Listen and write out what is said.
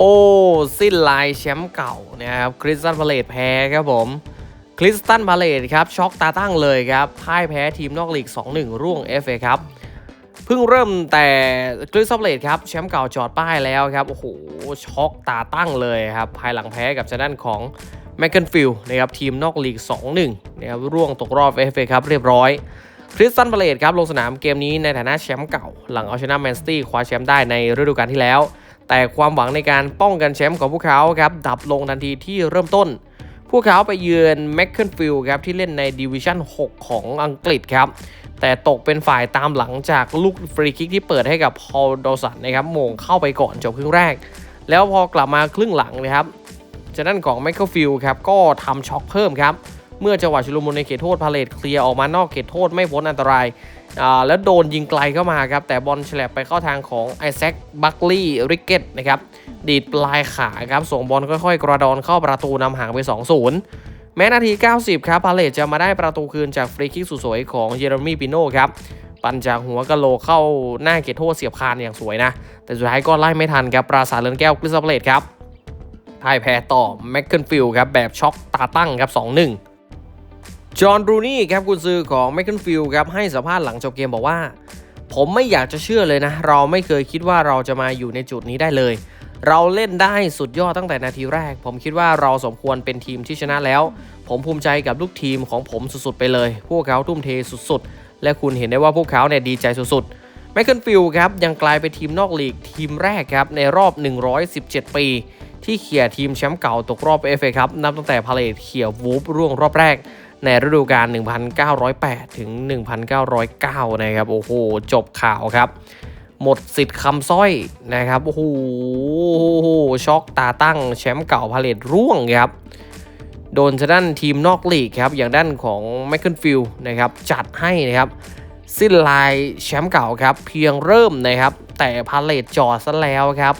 โอ้ สิ้นลายแชมป์เก่านะครับคริสตันพาเลตแพ้ครับผมคริสตันพาเลตครับช็อกตาตั้งเลยครับพ่ายแพ้ทีมนอกลีก 2-1 ร่วง FA ครับเพิ่งเริ่มแต่คริสตันพาเลตครับแชมป์เก่าจอดป้ายแล้วครับโอ้โหช็อกตาตั้งเลยครับภายหลังแพ้กับชาด้านของแมคเคนฟิลนะครับทีมนอกลีก 2-1นะครับร่วงตกรอบ FA ครับเรียบร้อยคริสตันพาเลตครับลงสนามเกมนี้ในฐานะแชมป์เก่า หลังเอาชนะแมนซิตี้คว้าแชมป์ได้ในฤดูกาลที่แล้ว แต่ความหวังในการป้องกันแชมป์ของพวกเขาครับดับลงทันทีที่เริ่มต้น พวกเขาไปเยือนแมคเคนฟิลด์ครับที่เล่นในดิวิชั่น 6 ของอังกฤษครับ แต่ตกเป็นฝ่ายตามหลังจากลูกฟรีคิกที่เปิดให้กับพอลดอสันนะครับโมงเข้าไปก่อนจบครึ่งแรก แล้วพอกลับมาครึ่งหลังนะครับจากนั้นของแมคเคิลฟิลด์ครับก็ทำช็อคเพิ่มครับเมื่อจังหวะชุลมุนในเขตโทษพาเลตเคลียร์ออกมานอกเขตโทษไม่พ้นอันตราย แล้วโดนยิงไกลเข้ามาครับ แต่บอลฉลับไปเข้าทางของไอแซคบัคลีย์ริกเก็ตนะครับ ดีดปลายขาครับ ส่งบอลค่อยๆ กระดอนเข้าประตูนำห่างไป 2-0 แม้นาที 90 ครับพาเลตจะมาได้ประตูคืนจากฟรีคิกสุดสวยของเยเรมีปิโน่ครับ ปั่นจากหัวกะโหลกเข้าหน้าเขตโทษเสียบคานอย่างสวยนะ แต่สุดท้ายก็ไล่ไม่ทันครับปราสาทเลือนแก้วคริสตัลพาเลตครับพ่ายแพ้ต่อแมคเคิลฟิลด์ครับแบบช็อกตาตั้งครับ2-1 จอห์นรูนี่ครับกุนซือของแมคเคิลฟิลด์ครับให้สัมภาษณ์หลังจบเกมบอกว่า ผมไม่อยากจะเชื่อเลยนะ เราไม่เคยคิดว่าเราจะมาอยู่ในจุดนี้ได้เลย เราเล่นได้สุดยอดตั้งแต่นาทีแรก ผมคิดว่าเราสมควรเป็นทีมที่ชนะแล้ว ผมภูมิใจกับลูกทีมของผมสุดๆไปเลย พวกเขาทุ่มเทสุดๆ และคุณเห็นได้ว่าพวกเขาเนี่ยดีใจสุดๆแมคเคิลฟิลด์ครับยังกลายเป็นทีมนอกลีกทีมแรกครับในรอบ 117 ปีที่เขี่ยทีมแชมป์เก่าตกรอบเอฟเอครับนับตั้งแต่พาเลตเขี่ยวูฟร่วงรอบแรก ในฤดูกาล 1908 ถึง 1909 นะครับ โอ้โห จบข่าวครับ หมดสิทธิ์คำสร้อยนะครับ โอ้โห ช็อกตาตั้งแชมป์เก่าพาเลตร่วงครับ โดนจะด้านทีมนอกลีกครับ อย่างด้านของไมเคิลฟิลนะครับ จัดให้นะครับสิ้นลายแชมป์เก่าครับ เพียงเริ่มนะครับ แต่พาเลตจอดซะแล้วครับ